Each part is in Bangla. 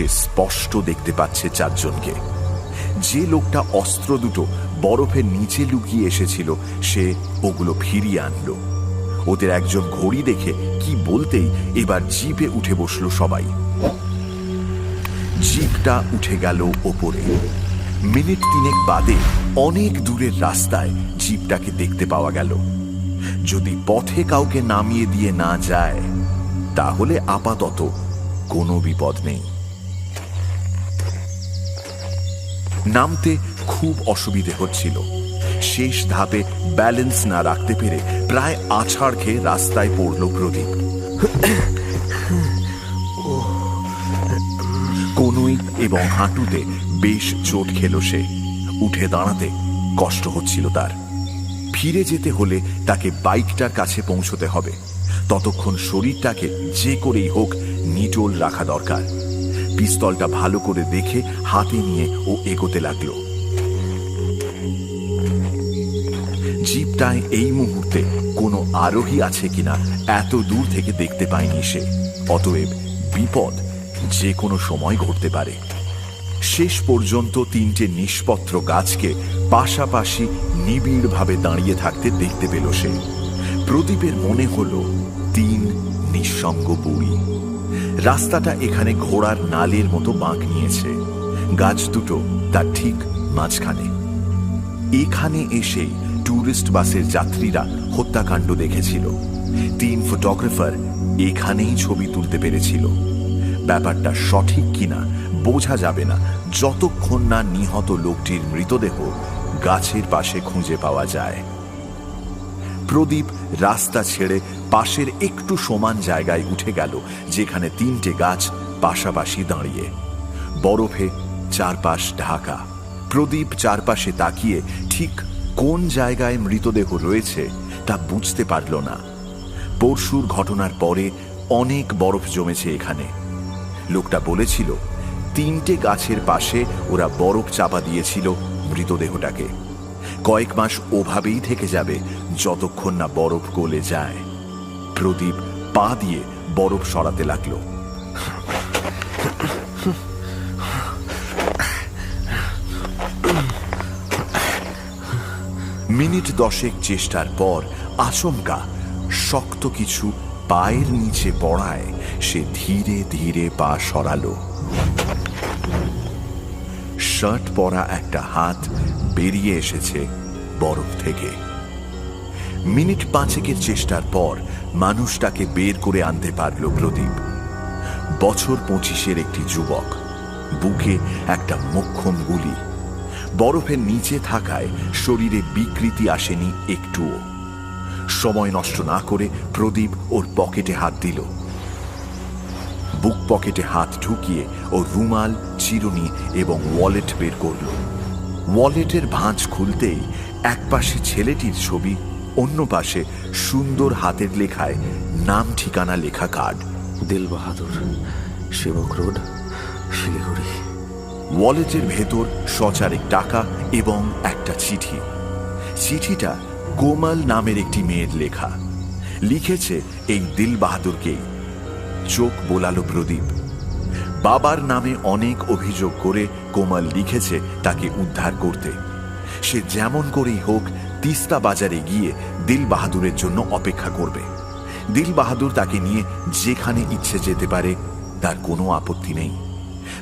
সে স্পষ্ট দেখতে পাচ্ছে চারজনকে। যে লোকটা অস্ত্র দুটো বরফের নিচে লুকিয়ে এসেছিল, সে ওগুলো ফিরিয়ে আনলো। ওদের একজন ঘড়ি দেখে কি বলতেই এবার জিপে উঠে বসল সবাই। জিপটা উঠে গেল ওপরে। মিনিট তিনেক বাদে অনেক দূরের রাস্তায় জিপটাকে দেখতে পাওয়া গেল। যদি পথে কাউকে নামিয়ে দিয়ে না যায়, তাহলে আপাতত কোনো বিপদ নেই। নামতে খুব অসুবিধে হচ্ছিল। শেষ ধাপে ব্যালেন্স না রাখতে পেরে প্রায় আছাড় খেয়ে রাস্তায় পড়ল প্রদীপ। কনুই এবং হাঁটুতে বেশ চোট খেল সে। উঠে দাঁড়াতে কষ্ট হচ্ছিল তার। ফিরে যেতে হলে তাকে বাইকটার কাছে পৌঁছতে হবে। ততক্ষণ শরীরটাকে যে করেই হোক নিটোল রাখা দরকার। পিস্তলটা ভালো করে দেখে হাতে নিয়ে ও এগোতে লাগল। জিপটায় এই মুহূর্তে কোনো আরোহী আছে কিনা এত দূর থেকে দেখতে পায়নি সে। অতএব বিপদ যে কোনো সময় ঘটতে পারে। শেষ পর্যন্ত তিনটে নিষ্পত্র গাছকে পাশাপাশি নিবিড়ভাবে দাঁড়িয়ে থাকতে দেখতে পেল সে। প্রদীপের মনে হল তিন নিঃসঙ্গ বুড়ি। রাস্তাটা এখানে ঘোড়ার নালের মতো বাঁক নিয়েছে। গাছ দুটো, তার ঠিক মাঝখানে। এখানে এসে ট্যুরিস্ট বাসের যাত্রীরা হত্যাকাণ্ড দেখেছিল। তিন ফটোগ্রাফার এখানেই ছবি তুলতে পেরেছিল। ব্যাপারটা সঠিক কিনা বোঝা যাবে না। যতক্ষণ না নিহত লোকটির মৃতদেহ গাছের পাশে খুঁজে পাওয়া যায়। প্রদীপ রাস্তা ছেড়ে পাশের একটু সমান জায়গায় উঠে গেল, যেখানে তিনটে গাছ পাশাপাশি দাঁড়িয়ে। বরফে চারপাশ ঢাকা। প্রদীপ চারপাশে তাকিয়ে ঠিক কোন জায়গায় মৃতদেহ রয়েছে তা বুঝতে পারল না। পরশুর ঘটনার পরে অনেক বরফ জমেছে এখানে। লোকটা বলেছিল, তিনটে গাছের পাশে ওরা বরফ চাপা দিয়েছিল মৃতদেহটাকে। কয়েক মাস ওভাবেই থেকে যাবে যতক্ষণ না বরফ গলে যায়, প্রদীপ পা দিয়ে বরফ সরাতে লাগল। মিনিট দশেক চেষ্টার পর আচমকা শক্ত কিছু পায়ের নিচে পড়ায় সে ধীরে ধীরে পা সরালো। শার্ট পরা একটা হাত বেরিয়ে এসেছে বরফ থেকে। মিনিট পাঁচেকের চেষ্টার পর মানুষটাকে বের করে আনতে পারল প্রদীপ। বছর পঁচিশের একটি যুবক। বুকে একটা মোক্ষম গুলি। বরফের নিচে থাকায় শরীরে বিকৃতি আসেনি একটুও। সময় নষ্ট না করে প্রদীপ ওর পকেটে হাত দিল। বুক পকেটে হাত ঢুকিয়ে ও রুমাল, চিরুনি এবং ওয়ালেট বের করল। ওয়ালেটের ভাঁজ খুলতেই একপাশে ছেলেটির ছবি অন্য পাশে সুন্দর হাতের লেখায় নাম ঠিকানা লেখা কার্ড। দিল বাহাদুর সেবক রোড শিলিগুড়ি। ওয়ালেটের ভেতর সচারেক টাকা এবং একটা চিঠি। চিঠিটা কোমাল নামের একটি মেয়ের লেখা। লিখেছে এই দিল বাহাদুরকেই। চোখ বোলালো প্রদীপ। বাবার নামে অনেক অভিযোগ করে কোমাল লিখেছে তাকে উদ্ধার করতে। সে যেমন করেই হোক তিস্তা বাজারে গিয়ে দিল বাহাদুরের জন্য অপেক্ষা করবে। দিল বাহাদুর তাকে নিয়ে যেখানে ইচ্ছে যেতে পারে, তার কোনো আপত্তি নেই।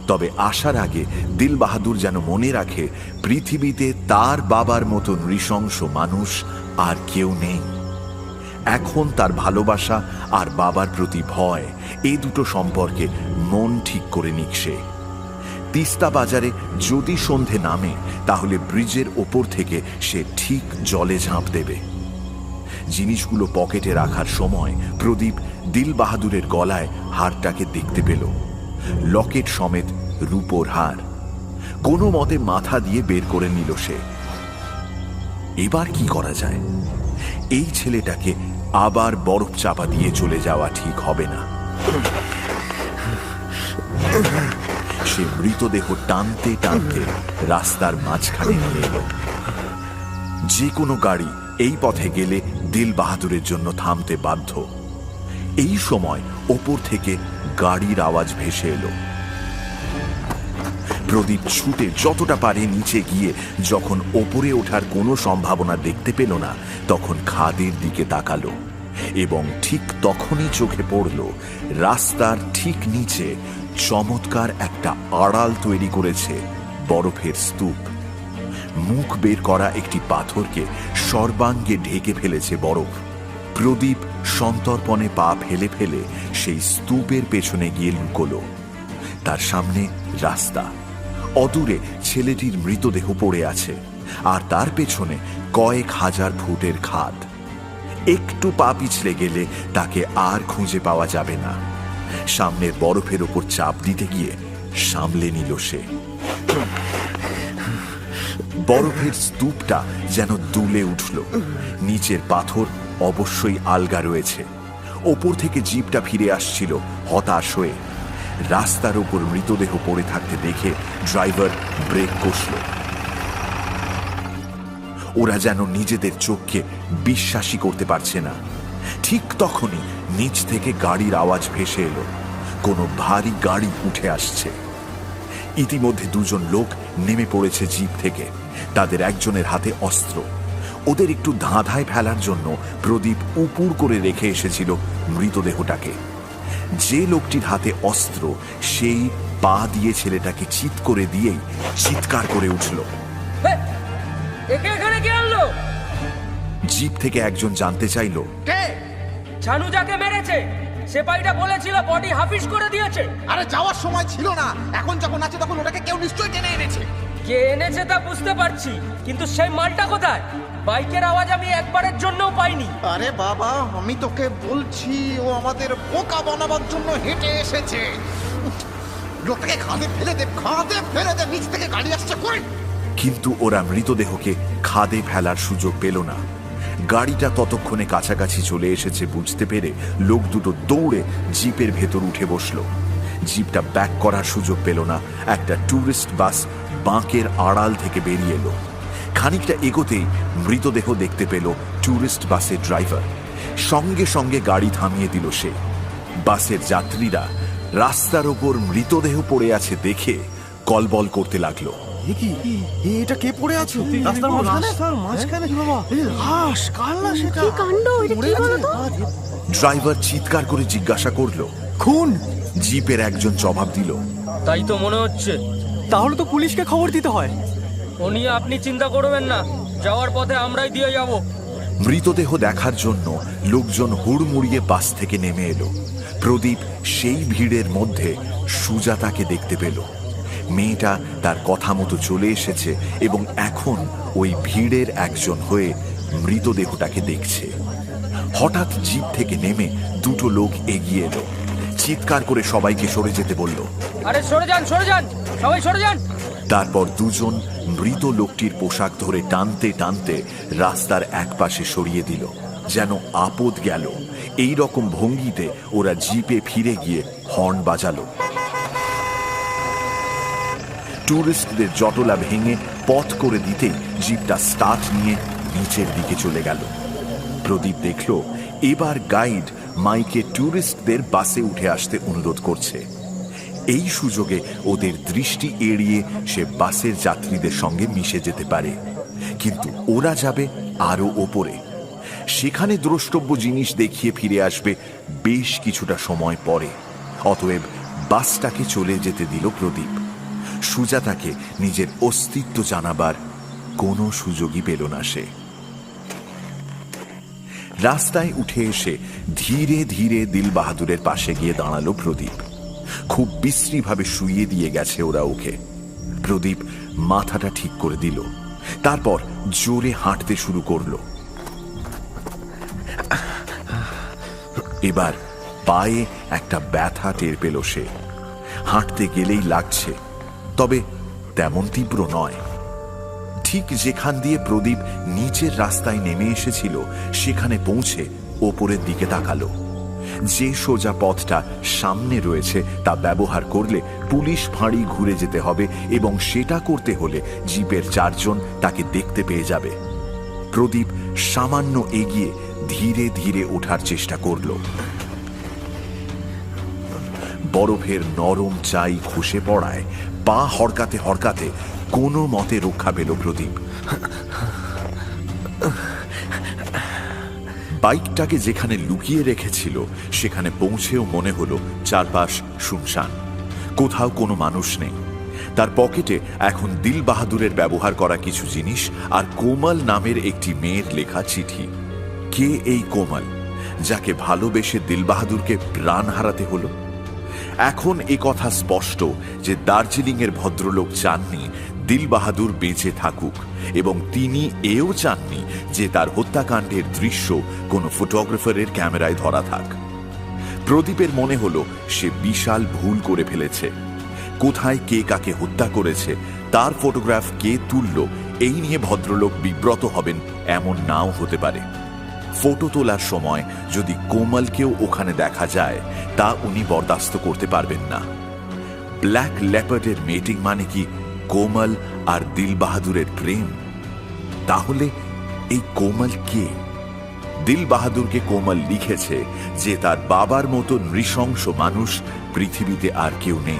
তবে আসার আগে দিল বাহাদুর যেন মনে রাখে, পৃথিবীতে তার বাবার মতো নৃশংস মানুষ আর কেউ নেই। এখন তার ভালোবাসা আর বাবার প্রতি ভয়, এই দুটো সম্পর্কে মন ঠিক করে নিক সে। তিস্তা বাজারে যদি সন্ধে নামে, তাহলে ব্রিজের ওপর থেকে সে ঠিক জলে ঝাঁপ দেবে। জিনিসগুলো পকেটে রাখার সময় প্রদীপ দিল বাহাদুরের গলায় হারটাকে দেখতে পেল। লকেট সমেত রূপোর হার। কোনো মতে মাথা দিয়ে বের করে নিল সে। এবার কি করা যায়? এই ছেলেটাকে আবার বরফ চাপা দিয়ে চলে যাওয়া ঠিক হবে না। সে মৃতদেহ টানতে টানতে রাস্তার মাঝখানে নিয়ে এলো। যে কোনো গাড়ি এই পথে গেলে দিল বাহাদুরের জন্য থামতে বাধ্য। এই সময় ওপর থেকে গাড়ির আওয়াজ ভেসে এলো। প্রদীপ ছুটে যতটা পারে নিচে গিয়ে যখন ওপরে ওঠার কোনো সম্ভাবনা দেখতে পেল না, তখন খাদের দিকে তাকালো এবং ঠিক তখনই চোখে পড়ল, রাস্তার ঠিক নিচে চমৎকার একটা আড়াল তৈরি করেছে বরফের স্তূপ। মুখ বের করা একটি পাথরকে সর্বাঙ্গে ঢেকে ফেলেছে বরফ। প্রদীপ সন্তর্পণে পা ফেলে ফেলে সেই স্তূপের পেছনে গিয়ে লুকোলো। তার সামনে রাস্তা। অদূরে ছেলেটির মৃতদেহ পড়ে আছে আর তার পেছনে কয়েক হাজার ফুটের খাদ। একটু পা পিছলে গেলে তাকে আর খুঁজে পাওয়া যাবে না। সামনের বরফের ওপর চাপ দিতে গিয়ে সামলে নিল সে। বরফের স্তূপটা যেন দুলে উঠল। নিচের পাথর অবশ্যই আলগা রয়েছে। ওপর থেকে জিপটা ফিরে আসছিল হতাশ হয়ে। রাস্তার ওপর মৃতদেহ পড়ে থাকতে দেখে ড্রাইভার ব্রেক কষল। ওরা যেন নিজেদের চোখকে বিশ্বাসই করতে পারছে না। ঠিক তখনই নিচ থেকে গাড়ির আওয়াজ ভেসে এলো। কোনো ভারী গাড়ি উঠে আসছে। ইতিমধ্যে দুজন লোক নেমে পড়েছে জিপ থেকে। তাদের একজনের হাতে অস্ত্র। ওদের একটু ধাঁধায় ফেলার জন্য প্রদীপ উপুর করে রেখে এসেছিল মৃতদেহটাকে। যে লোকটির হাতে অস্ত্র সেই পা দিয়ে ছেলেটাকে চিৎ করে দিয়েই চিৎকার করে উঠল। জিপ থেকে একজন জানতে চাইল ছানু যাকে মেরেছে? সেপাইটা বলেছিল বডি হাফিস করে দিয়েছে। আরে যাওয়ার সময় ছিল না। এখন যখন আছে তখন ওটাকে কেউ নিশ্চয়ই টেনে এনেছে। কে এনেছে তা বুঝতে পারছি কিন্তু সেই মালটা কোথায়? বাইকের আওয়াজ আমি একবারের জন্যও পাইনি। আরে বাবা আমি তোকে বলছি ও আমাদের বোকা বানাবার জন্য হেঁটে এসেছে। লোকটাকে খাদে ফেলে দে খাদে ফেলে দে নিচ থেকে গাড়ি আসছে করে। কিন্তু ওরা মৃতদেহকে খাদে ফেলার সুযোগ পেল না। গাড়িটা ততক্ষণে কাছাকাছি চলে এসেছে বুঝতে পেরে লোক দুটো দৌড়ে জিপের ভেতর উঠে বসল। জিপটা ব্যাক করার সুযোগ পেল না। একটা ট্যুরিস্ট বাস বাঁকের আড়াল থেকে বেরিয়ে এলো। খানিকটা এগোতেই মৃতদেহ দেখতে পেল ট্যুরিস্ট বাসের ড্রাইভার। সঙ্গে সঙ্গে গাড়ি থামিয়ে দিল সে। বাসের যাত্রীরা রাস্তার ওপর মৃতদেহ পড়ে আছে দেখে কলবল করতে লাগল। এ কি? এটা কে পড়ে আছো? রাস্তার মাঝখানে? রাস্তার মাঝখানে? বাবা লাশ কার লাশ এটা? কি কাণ্ড? এটা কি বলতো? ড্রাইভার চিৎকার করে জিজ্ঞাসা করল। খুন? জিপের একজন জবাব দিল। তাই তো মনে হচ্ছে। তাহলে তো পুলিশকে খবর দিতে হয়। ও নিয়ে আপনি চিন্তা করবেন না। যাওয়ার পথে আমরাই দিয়ে যাব। মৃতদেহ দেখার জন্য লোকজন হুড়মুড়িয়ে বাস থেকে নেমে এলো। প্রদীপ সেই ভিড়ের মধ্যে সুজাতাকে দেখতে পেল। মেয়েটা তার কথা মতো চলে এসেছে এবং এখন ওই ভিড়ের একজন হয়ে মৃতদেহটাকে দেখছে। হঠাৎ জিপ থেকে নেমে দুটো লোক এগিয়ে এলো। চিৎকার করে সবাইকে সরে যেতে বলল আরে সরে যান সরে যান! সবাই সরে যান! তারপর দুজন মৃত লোকটির পোশাক ধরে টানতে টানতে রাস্তার একপাশে সরিয়ে দিল যেন আপদ গেল। এই রকম ভঙ্গিতে ওরা জিপে ফিরে গিয়ে হর্ন বাজালো। টুরিস্টদের জটলা ভেঙে পথ করে দিতেই জিপটা স্টার্ট নিয়ে নিচের দিকে চলে গেল। প্রদীপ দেখল, এবার গাইড মাইকে ট্যুরিস্টদের বাসে উঠে আসতে অনুরোধ করছে। এই সুযোগে ওদের দৃষ্টি এড়িয়ে সে বাসের যাত্রীদের সঙ্গে মিশে যেতে পারে। কিন্তু ওরা যাবে আরও ওপরে। সেখানে দ্রষ্টব্য জিনিস দেখিয়ে ফিরে আসবে বেশ কিছুটা সময় পরে। অতএব বাসটাকে চলে যেতে দিল প্রদীপ। সুজাতাকে নিজের অস্তিত্ব জানাবার কোনো সুযোগই পেল না সে। রাস্তায় উঠে এসে ধীরে ধীরে দিল বাহাদুরের পাশে গিয়ে দাঁড়াল প্রদীপ। খুব বিশ্রীভাবে শুইয়ে দিয়ে গেছে ওরা ওকে। প্রদীপ মাথাটা ঠিক করে দিল, তারপর জোরে হাঁটতে শুরু করল। এবার পায়ে একটা ব্যথা টের পেল সে। হাঁটতে গেলেই লাগছে তবে তেমন তীব্র নয়। ঠিক যেখান দিয়ে প্রদীপ নিচের রাস্তায় নেমে এসেছিল, সেখানে পৌঁছে ওপরের দিকে তাকালো। যে সোজা পথটা সামনে রয়েছে তা ব্যবহার করলে পুলিশ ফাঁড়ি ঘুরে যেতে হবে এবং সেটা করতে হলে জিপের চারজন তাকে দেখতে পেয়ে যাবে। প্রদীপ সামান্য এগিয়ে ধীরে ধীরে ওঠার চেষ্টা করল। বরফের নরম চাই খসে পড়ায় পা হরকাতে হরকাতে কোনো মতে রক্ষা পেল প্রদীপ। বাইকটাকে যেখানে লুকিয়ে রেখেছিল, সেখানে পৌঁছেও মনে হলো চারপাশ শুনশান। কোথাও কোনো মানুষ নেই। তার পকেটে এখন দিল বাহাদুরের ব্যবহার করা কিছু জিনিস আর কোমল নামের একটি মেয়ের লেখা চিঠি। কে এই কোমল, যাকে ভালোবেসে দিল বাহাদুরকে প্রাণ হারাতে হলো? এখন এ কথা স্পষ্ট যে দার্জিলিংয়ের ভদ্রলোক চাননি দিল বাহাদুর বেঁচে থাকুক, এবং তিনি এও চাননি যে তার হত্যাকাণ্ডের দৃশ্য কোনো ফটোগ্রাফারের ক্যামেরায় ধরা থাক। প্রদীপের মনে হলো সে বিশাল ভুল করে ফেলেছে। কোথায় কে কাকে হত্যা করেছে, তার ফটোগ্রাফ কে তুলল, এই নিয়ে ভদ্রলোক বিব্রত হবেন এমন নাও হতে পারে। ফটো তোলার সময় যদি কোমলকেও ওখানে দেখা যায়, তা উনি বরদাস্ত করতে পারবেন না। ব্ল্যাক ল্যাপার্ডের মেটিং মানে কি কোমল আর দিল বাহাদুরের প্রেম? তাহলে এই কোমল কে? দিল বাহাদুরকে কোমল লিখেছে যে তার বাবার মতো নৃশংস মানুষ পৃথিবীতে আর কেউ নেই।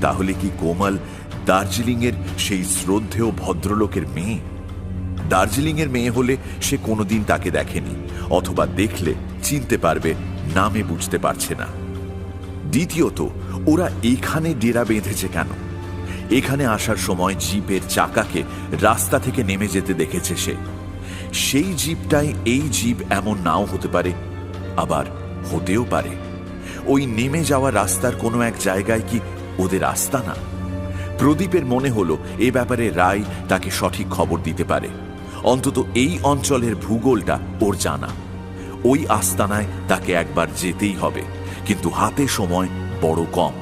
তাহলে কি কোমল দার্জিলিংয়ের সেই শ্রদ্ধেয় ভদ্রলোকের মেয়ে? দার্জিলিংয়ের মেয়ে হলে সে কোনোদিন তাকে দেখেনি, অথবা দেখলে চিনতে পারবে, নামে বুঝতে পারছে না। দ্বিতীয়ত, ওরা এখানে ডেরা বেঁধেছে কেন? এখানে আসার সময় জিপের চাকাকে রাস্তা থেকে নেমে যেতে দেখেছে সে। সেই জিপটাই এই জিপ এমন নাও হতে পারে, আবার হতেও পারে। ওই নেমে যাওয়া রাস্তার কোনো এক জায়গায় কি ওদের আস্তানা? প্রদীপের মনে হলো এ ব্যাপারে রায় তাকে সঠিক খবর দিতে পারে। অন্তত এই অঞ্চলের ভূগোলটা ওর জানা। ওই আস্তানায় তাকে একবার যেতেই হবে, কিন্তু হাতে সময় বড় কম।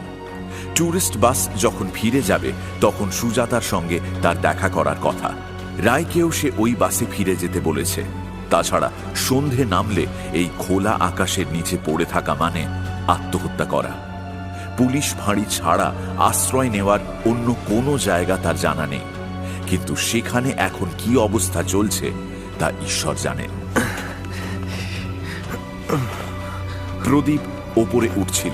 ট্যুরিস্ট বাস যখন ফিরে যাবে, তখন সুজাতার সঙ্গে তার দেখা করার কথা। রায়কেও সে ওই বাসে ফিরে যেতে বলেছে। তাছাড়া সন্ধে নামলে এই খোলা আকাশের নিচে পড়ে থাকা মানে আত্মহত্যা করা। পুলিশ ফাঁড়ি ছাড়া আশ্রয় নেওয়ার অন্য কোনো জায়গা তার জানা নেই। কিন্তু সেখানে এখন কি অবস্থা চলছে, তা ঈশ্বর জানেন। প্রদীপ ওপরে উঠছিল।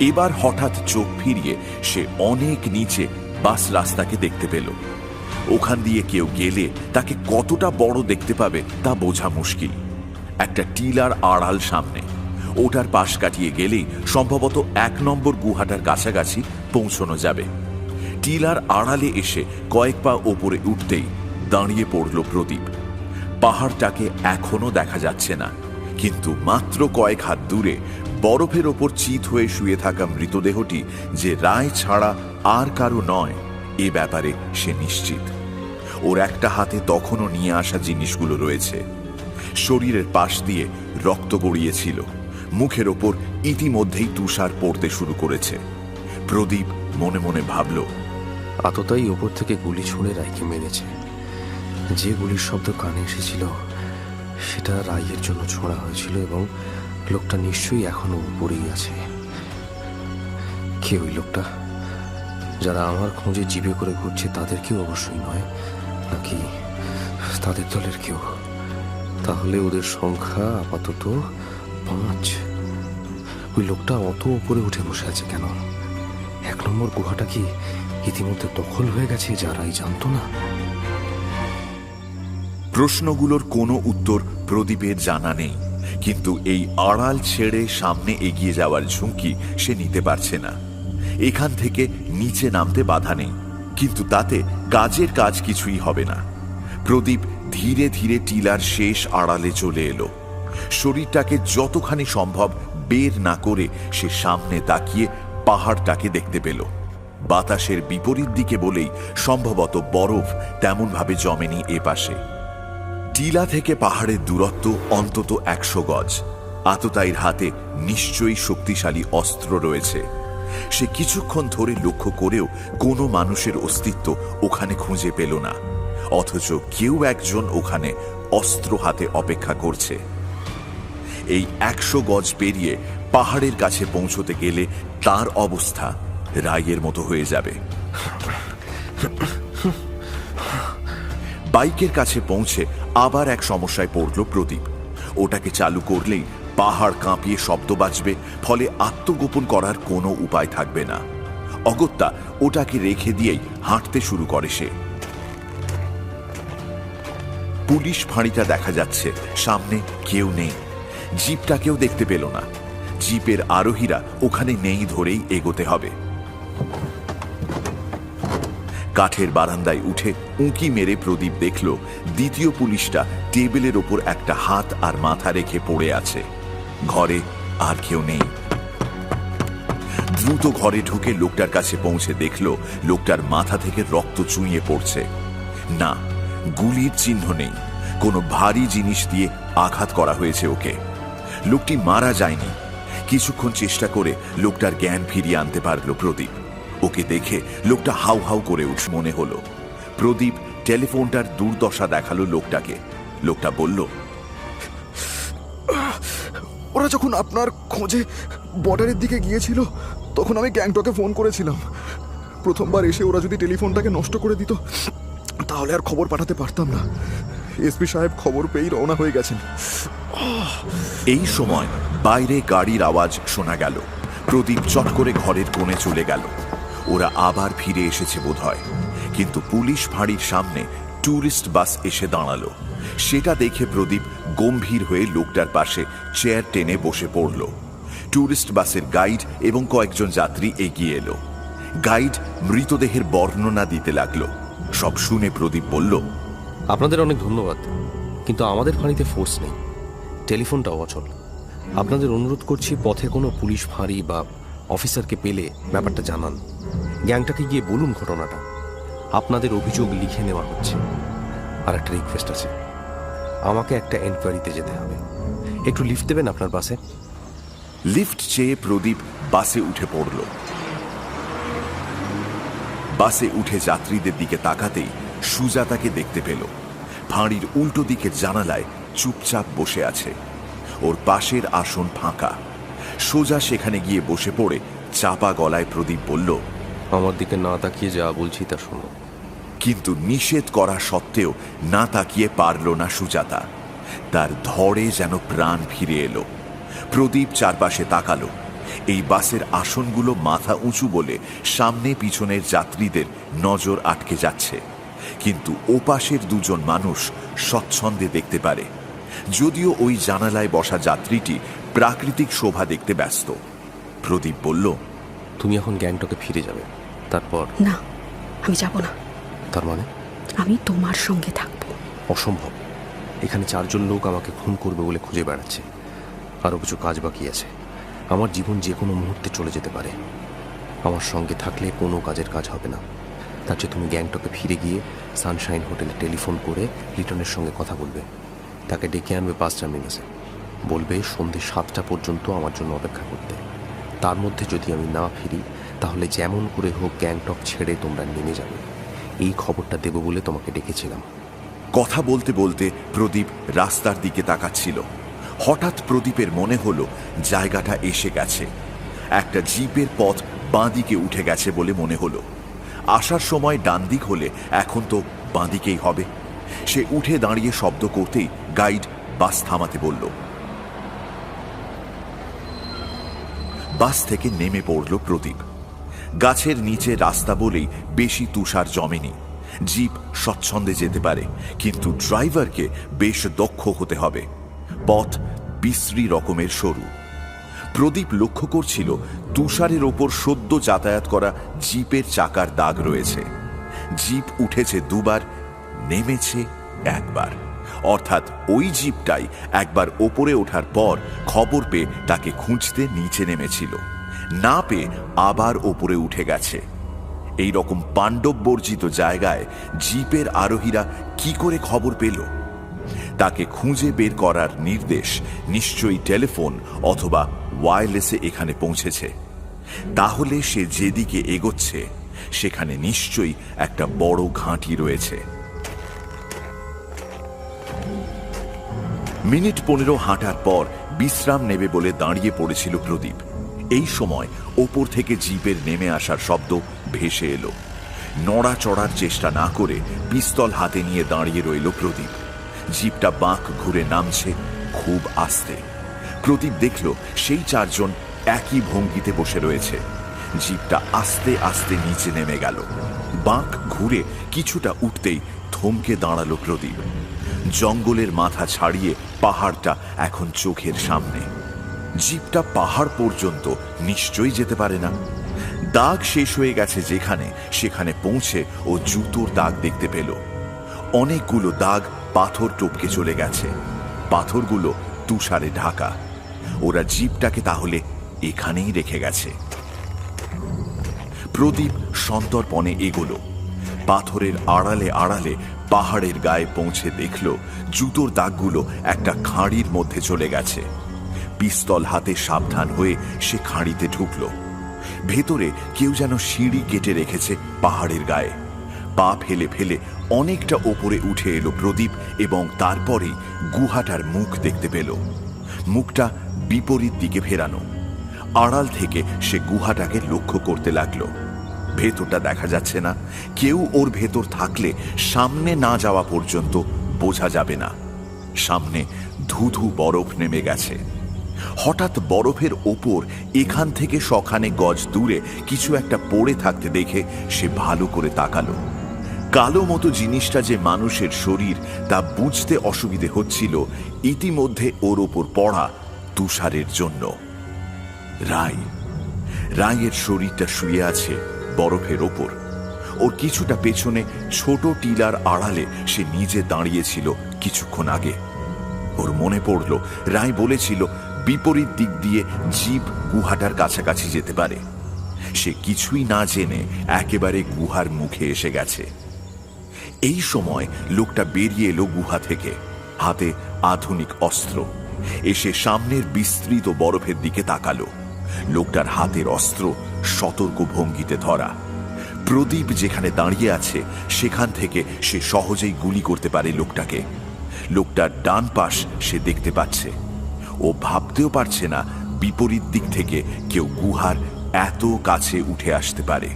এবার হঠাৎ চোখ ফিরিয়ে সে অনেক নিচে বাস রাস্তাকে দেখতে পেল। ওখান দিয়ে কেউ গেলে তাকে কতটা বড় দেখতে পাবে তা বোঝা মুশকিল। একটা টিলার আড়াল সামনে। ওটার পাশ কাটিয়ে গেলেই সম্ভবত এক নম্বর গুহাটার কাছাকাছি পৌঁছানো যাবে। টিলার আড়ালে এসে কয়েক পা ওপরে উঠতেই দাঁড়িয়ে পড়ল প্রদীপ। পাহাড়টাকে এখনও দেখা যাচ্ছে না, কিন্তু মাত্র কয়েক হাত দূরে বরফের ওপর চিত হয়ে শুয়ে থাকা মৃতদেহটি যে রায় ছাড়া আর কারও নয়, এ ব্যাপারে সে নিশ্চিত। ওর একটা হাতে তখনও নিয়ে আসা জিনিসগুলো রয়েছে। শরীরের পাশ দিয়ে রক্ত গড়িয়েছিল, মুখের ওপর ইতিমধ্যেই তুষার পড়তে শুরু করেছে। প্রদীপ মনে মনে ভাবল আততাই ওপর থেকে গুলি ছুঁড়ে রায়কে মেরেছে। যে গুলির শব্দ কানে এসেছিল, সেটা রায়ের জন্য ছোঁড়া হয়েছিল এবং লোকটা নিশ্চয়ই এখনও উপরেই আছে। কে ওই লোকটা? যারা আমার খোঁজে জিবে করে ঘুরছে, তাদের কেউ অবশ্যই নয়, নাকি তাদের দলের কেউ? তাহলে ওদের সংখ্যা আপাতত পাঁচ। ওই লোকটা অত উপরে উঠে বসে আছে কেন? এক নম্বর গুহাটা কি ইতিমধ্যে দখল হয়ে গেছে, যারাই জানতো না। প্রশ্নগুলোর কোনো উত্তর প্রদীপের জানা নেই, কিন্তু এই আড়াল ছেড়ে সামনে এগিয়ে যাওয়ার ঝুঁকি সে নিতে পারছে না। এখান থেকে নিচে নামতে বাধা নেই, কিন্তু তাতে কাজের কাজ কিছুই হবে না। প্রদীপ ধীরে ধীরে টিলার শেষ আড়ালে চলে এলো। শরীরটাকে যতখানি সম্ভব বের না করে সে সামনে তাকিয়ে পাহাড়টাকে দেখতে পেল। বাতাসের বিপরীত দিকে বলেই সম্ভবত বরফ তেমনভাবে জমেনি এ পাশে। টিলা থেকে পাহাড়ের দূরত্ব অন্তত একশো গজ। আততায়ীর হাতে নিশ্চয়ই শক্তিশালী অস্ত্র রয়েছে। সে কিছুক্ষণ ধরে লক্ষ্য করেও কোনো মানুষের অস্তিত্ব ওখানে খুঁজে পেল না। অথচ কেউ একজন ওখানে অস্ত্র হাতে অপেক্ষা করছে। এই একশো গজ পেরিয়ে পাহাড়ের কাছে পৌঁছতে গেলে তার অবস্থা রায়ের মতো হয়ে যাবে। বাইকের কাছে পৌঁছে আবার এক সমস্যায় পড়ল প্রদীপ। ওটাকে চালু করলেই পাহাড় কাঁপিয়ে শব্দ বাজবে, ফলে আত্মগোপন করার কোনো উপায় থাকবে না। অগত্যা ওটাকে রেখে দিয়েই হাঁটতে শুরু করে সে। পুলিশ ফাঁড়িটা দেখা যাচ্ছে, সামনে কেউ নেই। জিপটাকেও দেখতে পেল না। জিপের আরোহীরা ওখানে নেই ধরেই এগোতে হবে। কাঠের বারান্দায় উঠে উঁকি মেরে প্রদীপ দেখল, দ্বিতীয় পুলিশটা টেবিলের ওপর একটা হাত আর মাথা রেখে পড়ে আছে। ঘরে আর কেউ নেই। দ্রুত ঘরে ঢুকে লোকটার কাছে পৌঁছে দেখল, লোকটার মাথা থেকে রক্ত চুইয়ে পড়ছে। না, গুলির চিহ্ন নেই। কোনো ভারী জিনিস দিয়ে আঘাত করা হয়েছে ওকে। লোকটি মারা যায়নি। কিছুক্ষণ চেষ্টা করে লোকটার জ্ঞান ফিরিয়ে আনতে পারল প্রদীপ। ওকে দেখে লোকটা হাউ হাউ করে উঠ মনে হলো। প্রদীপ টেলিফোনটার দুর্দশা দেখাল লোকটাকে। লোকটা বলল ওরা যখন আপনার খোঁজে বর্ডারের দিকে গিয়েছিল তখন আমি গ্যাংটকে ফোন করেছিলাম। প্রথমবার এসে ওরা যদি টেলিফোনটাকে নষ্ট করে দিত তাহলে আর খবর পাঠাতে পারতাম না। এসপি সাহেব খবর পেয়েই রওনা হয়ে গেছেন। এই সময় বাইরে গাড়ির আওয়াজ শোনা গেল। প্রদীপ চট করে ঘরের কোণে চলে গেল। ওরা আবার ফিরে এসেছে বোধহয়। কিন্তু পুলিশ ফাঁড়ির সামনে ট্যুরিস্ট বাস এসে দাঁড়াল। সেটা দেখে প্রদীপ গম্ভীর হয়ে লোকটার পাশে চেয়ার টেনে বসে পড়ল। ট্যুরিস্ট বাসের গাইড এবং কয়েকজন যাত্রী এগিয়ে এলো। গাইড মৃতদেহের বর্ণনা দিতে লাগল। সব শুনে প্রদীপ বলল, আপনাদের অনেক ধন্যবাদ, কিন্তু আমাদের ফাঁড়িতে ফোর্স নেই। টেলিফোনটাও অচল। আপনাদের অনুরোধ করছি পথে কোনো পুলিশ ফাঁড়ি বা অফিসারকে পেলে ব্যাপারটা জানান। গ্যাংটাকে গিয়ে বলুন ঘটনাটা। আপনাদের অভিযোগ লিখে নেওয়া হচ্ছে। আর একটা রিকোয়েস্ট আছে। আমাকে একটা এনকোয়ারিতে যেতে হবে। একটু লিফট দেবেন আপনার বাসে? লিফট চেয়ে প্রদীপ বাসে উঠে পড়ল। বাসে উঠে যাত্রীদের দিকে তাকাতেই সুজাতাকে দেখতে পেল। ফাঁড়ির উল্টো দিকের জানালায় চুপচাপ বসে আছে। ওর পাশের আসন ফাঁকা। সোজা সেখানে গিয়ে বসে পড়ে চাপা গলায় প্রদীপ বলল আমার দিকে না তাকিয়ে যা বলছি তা শোনো। কিন্তু নিষেধ করা সত্ত্বেও না তাকিয়ে পারল না সুজাতা। তার ধরে যেন প্রাণ ফিরে এলো। প্রদীপ চারপাশে তাকালো। এই বাসের আসনগুলো মাথা উঁচু বলে সামনে পিছনের যাত্রীদের নজর আটকে যাচ্ছে। কিন্তু ওপাশের দুজন মানুষ স্বচ্ছন্দে দেখতে পারে। যদিও ওই জানালায় বসা যাত্রীটি প্রাকৃতিক শোভা দেখতে ব্যস্ত। প্রদীপ বলল তুমি এখন গ্যাংটকে ফিরে যাবে। তারপর? না আমি যাব না। তার মানে? আমি তোমার সঙ্গে থাকব। অসম্ভব। এখানে চারজন লোক আমাকে খুন করবে বলে খুঁজে বেড়াচ্ছে। আরও কিছু কাজ বাকি আছে। আমার জীবন যে কোনো মুহূর্তে চলে যেতে পারে। আমার সঙ্গে থাকলে কোনো কাজের কাজ হবে না। তার চেয়ে তুমি গ্যাংটকে ফিরে গিয়ে সানশাইন হোটেলে টেলিফোন করে লিটনের সঙ্গে কথা বলবে। তাকে ডেকে আনবে বাস টার্মিনাসে বলবে সন্ধে সাতটা পর্যন্ত আমার জন্য অপেক্ষা করতে। তার মধ্যে যদি আমি না ফিরি তাহলে যেমন করে হোক গ্যাংটক ছেড়ে তোমরা নেমে যাবে। এই খবরটা দেবো বলে তোমাকে ডেকেছিলাম। কথা বলতে বলতে প্রদীপ রাস্তার দিকে তাকাচ্ছিল। হঠাৎ প্রদীপের মনে হলো জায়গাটা এসে গেছে। একটা জিপের পথ বাঁদিকে উঠে গেছে বলে মনে হলো। আসার সময় ডান দিক হলে এখন তো বাঁদিকেই হবে। সে উঠে দাঁড়িয়ে শব্দ করতেই গাইড বাস থামাতে বলল, বাস থেকে নেমে পড়ল প্রদীপ। গাছের নিচে রাস্তা বলেই বেশি তুষার জমেনি। জিপ স্বচ্ছন্দে যেতে পারে, কিন্তু ড্রাইভারকে বেশ দক্ষ হতে হবে। পথ বিশ্রী রকমের সরু। প্রদীপ লক্ষ্য করছিল, তুষারের ওপর সদ্য যাতায়াত করা জিপের চাকার দাগ রয়েছে। জিপ উঠেছে দুবার, নেমেছে একবার। অর্থাৎ ওই জিপটাই একবার ওপরে ওঠার পর খবর পেয়ে তাকে খুঁজতে নিচে নেমেছিল। না পেয়ে আবার ওপরে উঠে গেছে। এই রকম পাণ্ডব বর্জিত জায়গায় জিপের আরোহীরা কি করে খবর পেল? তাকে খুঁজে বের করার নির্দেশ নিশ্চয়ই টেলিফোন অথবা ওয়্যারলেসে এখানে পৌঁছেছে। তাহলে সে যেদিকে এগোচ্ছে, সেখানে নিশ্চয়ই একটা বড় ঘাঁটি রয়েছে। মিনিট পনেরো হাঁটার পর বিশ্রাম নেবে বলে দাঁড়িয়ে পড়েছিল প্রদীপ। এই সময় ওপর থেকে জিপের নেমে আসার শব্দ ভেসে এলো। নড়া চড়ার চেষ্টা না করে পিস্তল হাতে নিয়ে দাঁড়িয়ে রইল প্রদীপ। জিপটা বাঁক ঘুরে নামছে খুব আস্তে। প্রদীপ দেখল সেই চারজন একই ভঙ্গিতে বসে রয়েছে। জিপটা আস্তে আস্তে নিচে নেমে গেল। বাঁক ঘুরে কিছুটা উঠতেই থমকে দাঁড়াল প্রদীপ। জঙ্গলের মাথা ছাড়িয়ে পাহাড়টা এখন চোখের সামনে। জিপটা পাহাড় পর্যন্ত নিশ্চয়ই যেতে পারে না। দাগ শেষ হয়ে গেছে যেখানে, সেখানে পৌঁছে ও জুতোর দাগ দেখতে পেল। অনেকগুলো দাগ পাথর টপকে চলে গেছে। পাথরগুলো তুষারে ঢাকা। ওরা জিপটাকে তাহলে এখানেই রেখে গেছে। প্রদীপ সন্তর্পণে এগোলো। পাথরের আড়ালে আড়ালে পাহাড়ের গায়ে পৌঁছে দেখল, জুতোর দাগগুলো একটা খাঁড়ির মধ্যে চলে গেছে। পিস্তল হাতে সাবধান হয়ে সে খাঁড়িতে ঢুকল। ভেতরে কেউ যেন সিঁড়ি কেটে রেখেছে পাহাড়ের গায়ে। পা ফেলে ফেলে অনেকটা ওপরে উঠে এলো প্রদীপ এবং তারপরেই গুহাটার মুখ দেখতে পেল। মুখটা বিপরীত দিকে ফেরানো। আড়াল থেকে সে গুহাটাকে লক্ষ্য করতে লাগল। ভেতরটা দেখা যাচ্ছে না। কেউ ওর ভেতর থাকলে সামনে না যাওয়া পর্যন্ত বোঝা যাবে না। সামনে ধুধু বরফ নেমে গেছে। হঠাৎ বরফের ওপর এখান থেকে সখানে গজ দূরে কিছু একটা পড়ে থাকতে দেখে সে ভালো করে তাকালো। কালো মতো জিনিসটা যে মানুষের শরীর, তা বুঝতে অসুবিধে হচ্ছিল ইতিমধ্যে ওর ওপর পড়া তুষারের জন্য। রায়, রায়ের শরীরটা শুয়ে আছে বরফের ওপর। ওর কিছুটা পেছনে ছোট টিলার আড়ালে সে নিজে দাঁড়িয়েছিল কিছুক্ষণ আগে। ওর মনে পড়ল, রায় বলেছিল বিপরীত দিক দিয়ে জীব গুহাটার কাছাকাছি যেতে পারে। সে কিছুই না জেনে একেবারে গুহার মুখে এসে গেছে। এই সময় লোকটা বেরিয়ে এলো গুহা থেকে, হাতে আধুনিক অস্ত্র। এসে সামনের বিস্তৃত বরফের দিকে তাকালো। লোকটার হাতের অস্ত্র সতর্ক ভঙ্গিতে ধরা। প্রদীপ যেখানে দাঁড়িয়ে আছে, সেখান থেকে সে সহজেই গুলি করতে পারে লোকটাকে। লোকটার ডান পাশ সে দেখতে পাচ্ছে। ও ভাবতেও পারছে না বিপরীত দিক থেকে কেউ গুহার এত কাছে উঠে আসতে পারে।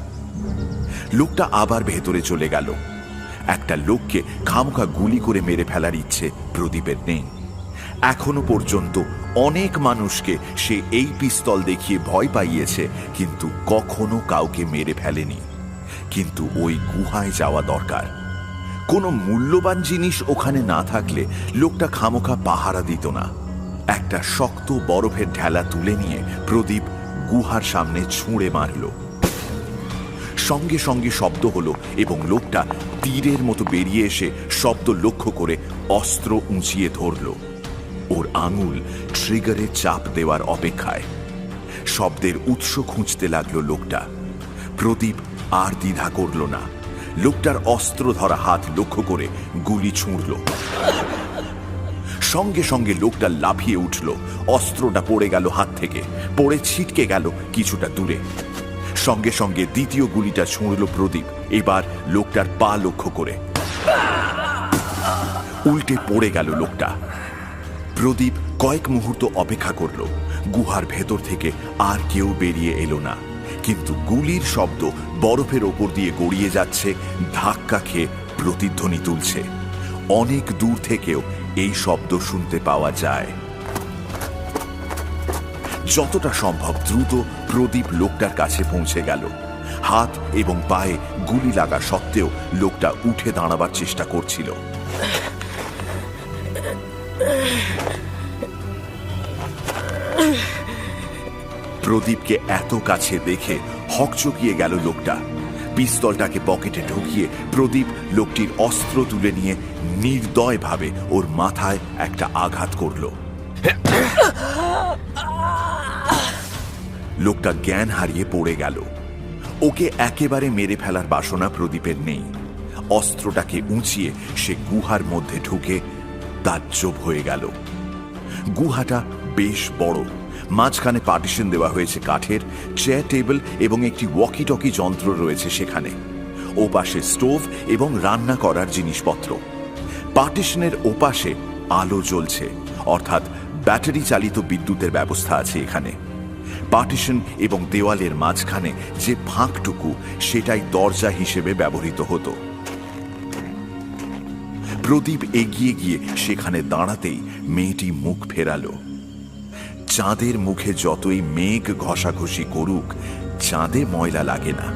লোকটা আবার ভেতরে চলে গেল। একটা লোককে খামখা গুলি করে মেরে ফেলার ইচ্ছে প্রদীপের নেই। এখনও পর্যন্ত অনেক মানুষকে সে এই পিস্তল দেখিয়ে ভয় পাইয়েছে, কিন্তু কখনো কাউকে মেরে ফেলেনি। কিন্তু ওই গুহায় যাওয়া দরকার। কোনো মূল্যবান জিনিস ওখানে না থাকলে লোকটা খামোখা পাহারা দিত না। একটা শক্ত বরফের ঢেলা তুলে নিয়ে প্রদীপ গুহার সামনে ছুঁড়ে মারল। সঙ্গে সঙ্গে শব্দ হলো এবং লোকটা তীরের মতো বেরিয়ে এসে শব্দ লক্ষ্য করে অস্ত্র উঁচিয়ে ধরল। ওর আঙুল ট্রিগারে চাপ দেওয়ার অপেক্ষায়। শব্দের উৎস খুঁজতে লাগল লোকটা। প্রদীপ আর দ্বিধা করল না। লোকটার অস্ত্র ধরা হাত লক্ষ্য করে গুলি ছুঁড়ল। সঙ্গে সঙ্গে লোকটা লাফিয়ে উঠল। অস্ত্রটা পড়ে গেল হাত থেকে, পড়ে ছিটকে গেল কিছুটা দূরে। সঙ্গে সঙ্গে দ্বিতীয় গুলিটা ছুঁড়ল প্রদীপ, এবার লোকটার পা লক্ষ্য করে। উল্টে পড়ে গেল লোকটা। প্রদীপ কয়েক মুহূর্ত অপেক্ষা করল। গুহার ভেতর থেকে আর কেউ বেরিয়ে এলো না। কিন্তু গুলির শব্দ বরফের ওপর দিয়ে গড়িয়ে যাচ্ছে, ধাক্কা খেয়ে প্রতিধ্বনি তুলছে। অনেক দূর থেকেও এই শব্দ শুনতে পাওয়া যায়। যতটা সম্ভব দ্রুত প্রদীপ লোকটার কাছে পৌঁছে গেল। হাত এবং পায়ে গুলি লাগা সত্ত্বেও লোকটা উঠে দাঁড়াবার চেষ্টা করছিল। প্রদীপকে এত কাছে দেখে হকচকিয়ে গেল লোকটা। পিস্তলটাকে পকেটে ঢুকিয়ে প্রদীপ লোকটির অস্ত্র তুলে নিয়ে নির্দয়ভাবে ওর মাথায় একটা আঘাত করল। লোকটা জ্ঞান হারিয়ে পড়ে গেল। ওকে একেবারে মেরে ফেলার বাসনা প্রদীপের নেই। অস্ত্রটাকে উঁচিয়ে সে গুহার মধ্যে ঢুকে তাজ্জব হয়ে গেল। গুহাটা বেশ বড়। মাঝখানে পার্টিশন দেওয়া হয়েছে কাঠের চেয়ার টেবিল এবং একটি ওয়াকি টকি যন্ত্র রয়েছে সেখানে। ওপাশে স্টোভ এবং রান্না করার জিনিসপত্র। পার্টিশনের ওপাশে আলো জ্বলছে, অর্থাৎ ব্যাটারি চালিত বিদ্যুতের ব্যবস্থা আছে এখানে। পার্টিশন এবং দেওয়ালের মাঝখানে যে ফাঁকটুকু, সেটাই দরজা হিসেবে ব্যবহৃত হতো। প্রদীপ এগিয়ে গিয়ে সেখানে দাঁড়াতেই মেয়েটি মুখ ফেরালো। চাঁদের মুখে যতই মেঘ ঘষাঘষি করুক, চাঁদে ময়লা লাগে না।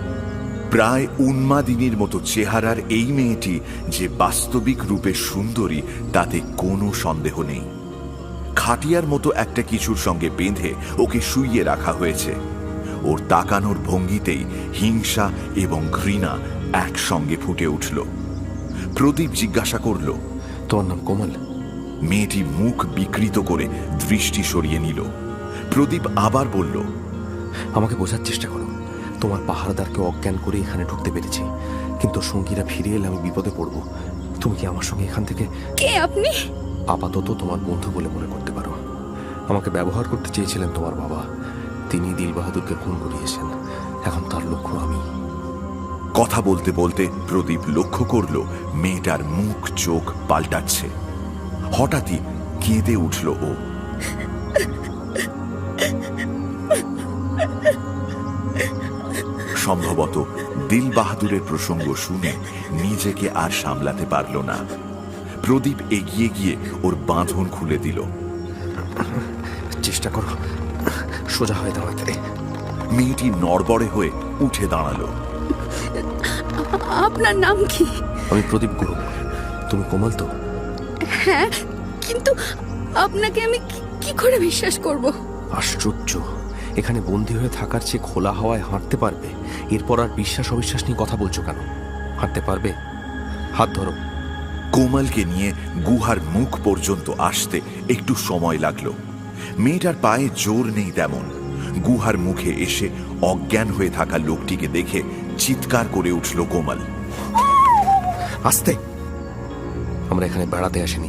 প্রায় উন্মাদিনীর মতো চেহারার এই মেয়েটি যে বাস্তবিক রূপে সুন্দরী, তাতে কোনো সন্দেহ নেই। খাটিয়ার মতো একটা কিছুর সঙ্গে বেঁধে ওকে শুইয়ে রাখা হয়েছে। ওর তাকানোর ভঙ্গিতেই হিংসা এবং ঘৃণা একসঙ্গে ফুটে উঠল। প্রদীপ জিজ্ঞাসা করল তোমার নাম কোমল? মেয়েটি মুখ বিকৃত করে দৃষ্টি সরিয়ে নিল। প্রদীপ আবার বলল আমাকে বোঝার চেষ্টা করো। তোমার পাহারাদারকে অজ্ঞান করে এখানে ঢুকতে পেরেছি। কিন্তু সঙ্গীরা ফিরে এলে আমি বিপদে পড়ব। তুমি কি আমার সঙ্গে এখান থেকে কে আপনি? আপাতত তোমার বন্ধু বলে মনে করতে পারো। আমাকে ব্যবহার করতে চেয়েছিলেন তোমার বাবা। তিনি দিল বাহাদুরকে খুন করিয়েছেন। এখন তার লক্ষ্য আমি। কথা বলতে বলতে প্রদীপ লক্ষ্য করল মেয়েটার মুখ চোখ পাল্টাচ্ছে। হঠাৎই কেঁদে উঠল ও। সম্ভবত দিল বাহাদুরের প্রসঙ্গ শুনে নিজেকে আর সামলাতে পারল না। প্রদীপ এগিয়ে গিয়ে ওর বাঁধন খুলে দিল। চেষ্টা করো। সোজা হয়ে দাঁড়াতে। মেয়েটি নড়বড়ে হয়ে উঠে দাঁড়াল। আপনার নাম কি? আমি প্রদীপ গুরু। তুমি কোমল তো? হ্যাঁ কিন্তু আপনাকে আমি কি- করে বিশ্বাস করব? আশ্চর্য। এখানে বন্দি হয়ে থাকার চেয়ে খোলা হাওয়ায় হাঁটতে পারবে? এরপর আর বিশ্বাস অবিশ্বাস নিয়ে কথা বলছো কেন? হাঁটতে পারবে? হাত ধরো। কোমলকে নিয়ে গুহার মুখ পর্যন্ত আসতে একটু সময় লাগল। মেয়েটার পায়ে জোর নেই তেমন। গুহার মুখে এসে অজ্ঞান হয়ে থাকা লোকটিকে দেখে চিৎকার করে উঠল কোমল। আস্তে! আমরা এখানে বেড়াতে আসিনি।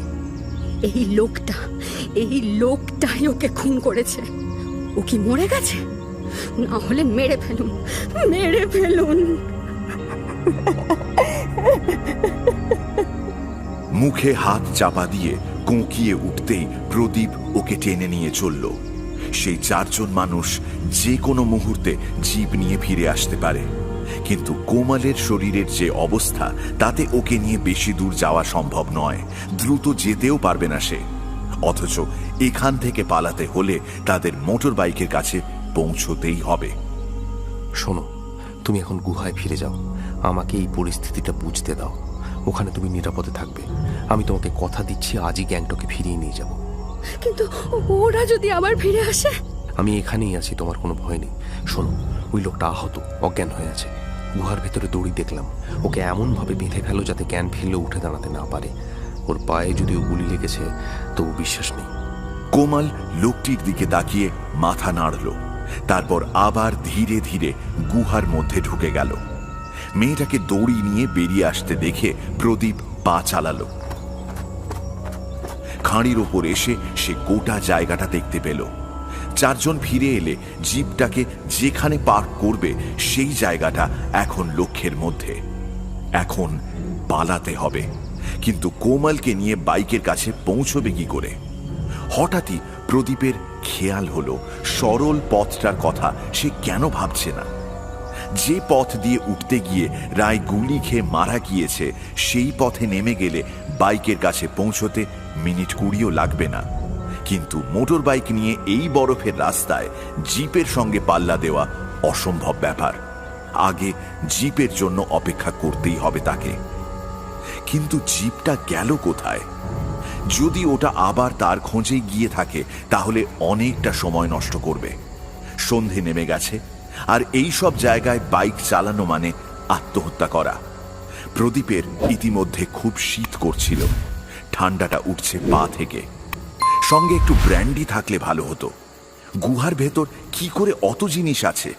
এই লোকটা এই লোকটাই ওকে খুন করেছে। ও কি মরে গেছে? না হলে মেরে ফেলুন মেরে ফেলুন। মুখে হাত চাপা দিয়ে কোঁকিয়ে উঠতেই প্রদীপ ওকে টেনে নিয়ে চলল। সেই চারজন মানুষ যে কোনো মুহূর্তে জীব নিয়ে ফিরে আসতে পারে। কিন্তু কোমালের শরীরের যে অবস্থা তাতে ওকে নিয়ে বেশি দূর যাওয়া সম্ভব নয়। দ্রুত যেতেও পারবে না সে। অথচ এখান থেকে পালাতে হলে তাদের মোটর বাইকের কাছে পৌঁছতেই হবে। শোনো তুমি এখন গুহায় ফিরে যাও। আমাকে এই পরিস্থিতিটা বুঝতে দাও। ওখানে তুমি নিরাপদে থাকবে। আমি তোমাকে কথা দিচ্ছি আজই গ্যাংটকে ফিরিয়ে নিয়ে যাব। কিন্তু ওরা যদি আবার ফিরে আসে? আমি এখানেই আছি, তোমার কোনো ভয় নেই। শোনো, ওই লোকটা আহত, অজ্ঞান হয়ে আছে। গুহার ভেতরে দড়ি দেখলাম। ওকে এমনভাবে বেঁধে ফেলো যাতে জ্ঞান ফিরলে উঠে দাঁড়াতে না পারে। ওর পায়ে যদিও গুলি লেগেছে তবু বিশ্বাস নেই। কোমল লোকটির দিকে তাকিয়ে মাথা নাড়ল। তারপর আবার ধীরে ধীরে গুহার মধ্যে ঢুকে গেল। মেয়েটাকে দড়ি নিয়ে বেরিয়ে আসতে দেখে প্রদীপ পা চালালো। খাঁড়ির ওপর এসে সে গোটা জায়গাটা দেখতে পেল। চারজন ফিরে এলে জিপটাকে যেখানে পার্ক করবে, সেই জায়গাটা এখন লক্ষ্যের মধ্যে। এখন পালাতে হবে। কিন্তু কোমলকে নিয়ে বাইকের কাছে পৌঁছবে কি করে? হঠাৎই প্রদীপের খেয়াল হলো, সরল পথটার কথা সে কেন ভাবছে না? যে পথ দিয়ে উঠতে গিয়ে রায় গুলি খেয়ে মারা গিয়েছে, সেই পথে নেমে গেলে বাইকের কাছে পৌঁছতে মিনিট কুড়িও লাগবে না। কিন্তু মোটর বাইক নিয়ে এই বরফের রাস্তায় জিপের সঙ্গে পাল্লা দেওয়া অসম্ভব ব্যাপার। আগে জিপের জন্য অপেক্ষা করতেই হবে তাকে। কিন্তু জিপটা গেল কোথায়? যদি ওটা আবার তার খোঁজে গিয়ে থাকে, তাহলে অনেকটা সময় নষ্ট করবে। সন্ধে নেমে গেছে, আর এই সব জায়গায় বাইক চালানো মানে আত্মহত্যা করা। প্রদীপের ইতিমধ্যে খুব শীত করছিল। ঠান্ডাটা উঠছে পা থেকে। সঙ্গে একটু ব্র্যান্ডি থাকলে ভালো হতো। গুহার ভেতর কি করে অত জিনিস আছে?